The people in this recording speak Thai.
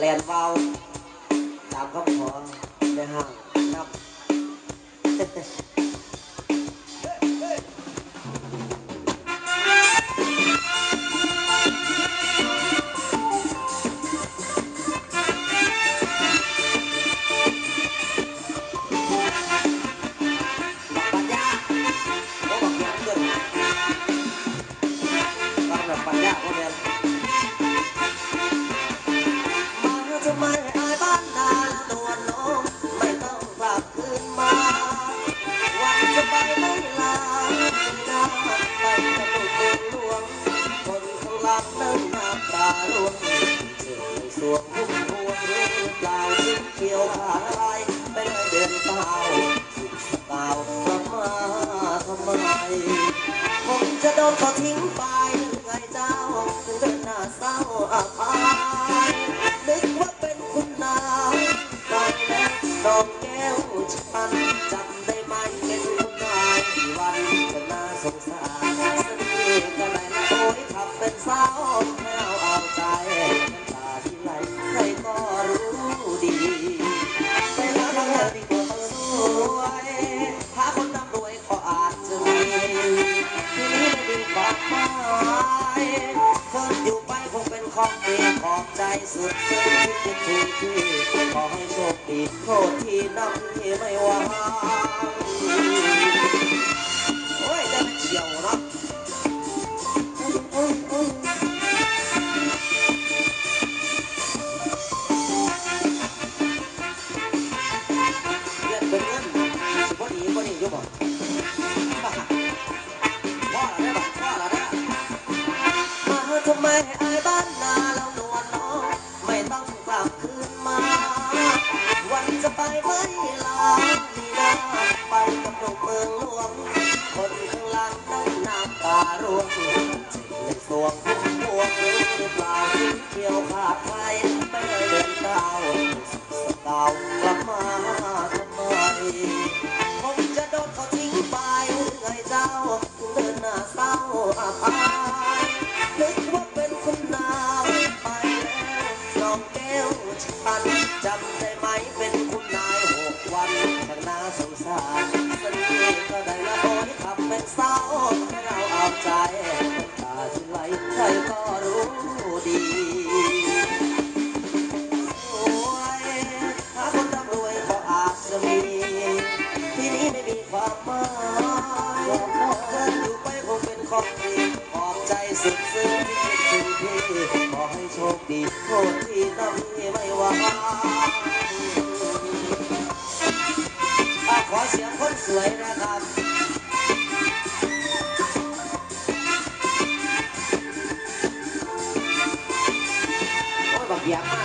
แลนเบาตามคำขอในห้างนับ มาทำไอายบ้านนาตัวน้องไม่ต้องกลับคืนมา วันจะไปไม่ลาหน้าไปกระตุกเมืองหลวง คนข้างหลังนั่งน้ำตาร่วงเจ็บในสวงพุ่มพวงรู้หรือเปล่าชิ้นเขียวขาอะไรไปเลยเดินเปล่าสุดเปล่ากลับมาทำไมคงจะโดนเขาทิ้งไป องแก้วฉันจำได้ไหมเป็นคุณนายที่วันจะน่าสงสารสนิทกันไหนนะโอ้ยทำเป็นสาวไม่เอาใจน้ำตาที่ไหลใครก็รู้ดีไปแล้วเธอดีกว่าคนสวยหาคนร่ำรวยก็อาจจะมีทีนี้ไม่มีความหมายเธออยู่ ของดีขอบใจสุดซึ้งที่คิดถึงพี่ขอให้โชคดีโทษที่น้องที่ไม่วางโอ้ยได้มันเฉียวเนาะ วงในสวงพวงหรือหรือเปล่าเกี่ยวขาดใครไปเลยเดินดาวสกาวกลับมาทำไมคงจะโดนเขาทิ้งไปไงเจ้าเดินหน้าเศร้าอาภายนึกว่าเป็นคุณนายไปแล้วน้องแก้วฉันจำได้ไหมเป็นคุณนายหกวันช่างน่า ใครก็รู้ดี สวยหาคนร่ำรวยก็อาจจะมี ที่นี้ไม่มีความหมายเดินอยู่ไปคงเป็นของดีขอบใจสุดซึ้งที่คิดถึงพี่ขอให้โชคดีโทษที่นำที่ไม่ว่าอะขอเสียงคนสวยนะครับ โ